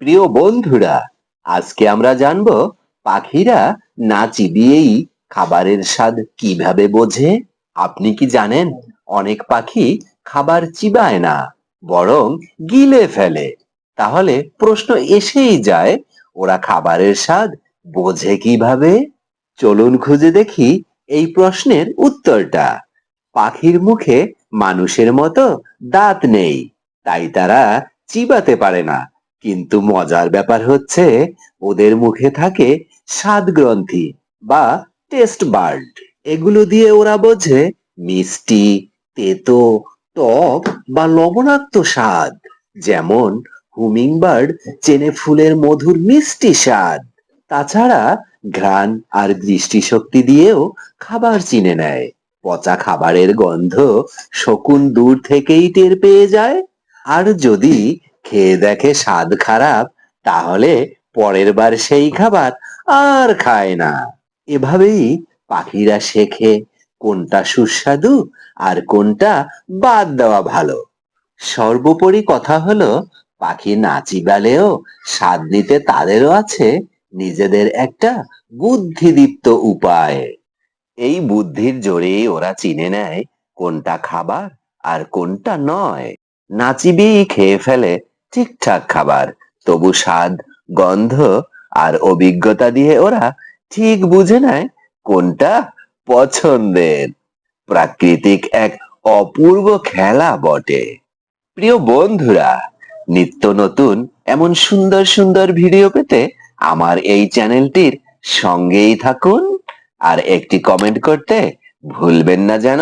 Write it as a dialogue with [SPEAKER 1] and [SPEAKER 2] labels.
[SPEAKER 1] প্রিয় বন্ধুরা, আজকে আমরা জানব পাখিরা না চিবিয়েই খাবারের স্বাদ কীভাবে বোঝে? আপনি কি জানেন, অনেক পাখি খাবার চিবায় না, বরং গিলে ফেলে। তাহলে প্রশ্ন এসেই যায়, ওরা খাবারের স্বাদ বোঝে কীভাবে? চলুন খুঁজে দেখি এই প্রশ্নের উত্তরটা। পাখির মুখে মানুষের মতো দাঁত নেই, তাই তারা চিবাতে পারে না। কিন্তু মজার ব্যাপার হচ্ছে, ওদের মুখে থাকে স্বাদ গ্রন্থি বা টেস্ট বার্ড। এগুলো দিয়ে ওরা বোঝে মিষ্টি, তেতো, টক বা লবণাক্ত স্বাদ, যেমন হুমিং বার্ড চেনে ফুলের মধুর মিষ্টি স্বাদ। তাছাড়া ঘ্রাণ আর দৃষ্টিশক্তি দিয়েও খাবার চিনে নেয়। পচা খাবারের গন্ধ শকুন দূর থেকেই টের পেয়ে যায়। আর যদি খেয়ে দেখে স্বাদ খারাপ, তাহলে পরের বার সেই খাবার আর খায় না। এভাবেই পাখিরা শেখে কোনটা সুস্বাদু আর কোনটা বাদ দেওয়া ভালো। সর্বোপরি কথা হলো, পাখি না চিবালেও স্বাদ নিতে তাদেরও আছে নিজেদের একটা বুদ্ধিদীপ্ত উপায়। এই বুদ্ধির জোরেই ওরা চিনে নেয় কোনটা খাবার আর কোনটা নয়। নাচিবেই খেয়ে ফেলে ঠিকঠাক খাবার। তবু স্বাদ, গন্ধ আর অভিজ্ঞতা দিয়ে ওরা ঠিক বুঝে নেয় কোনটা পছন্দের। প্রাকৃতিক এক অপূর্ব খেলা বটে। প্রিয় বন্ধুরা, নিত্য নতুন, এমন সুন্দর সুন্দর ভিডিও পেতে আমার এই চ্যানেলটির সঙ্গেই থাকুন। আর একটি কমেন্ট করতে ভুলবেন না যেন।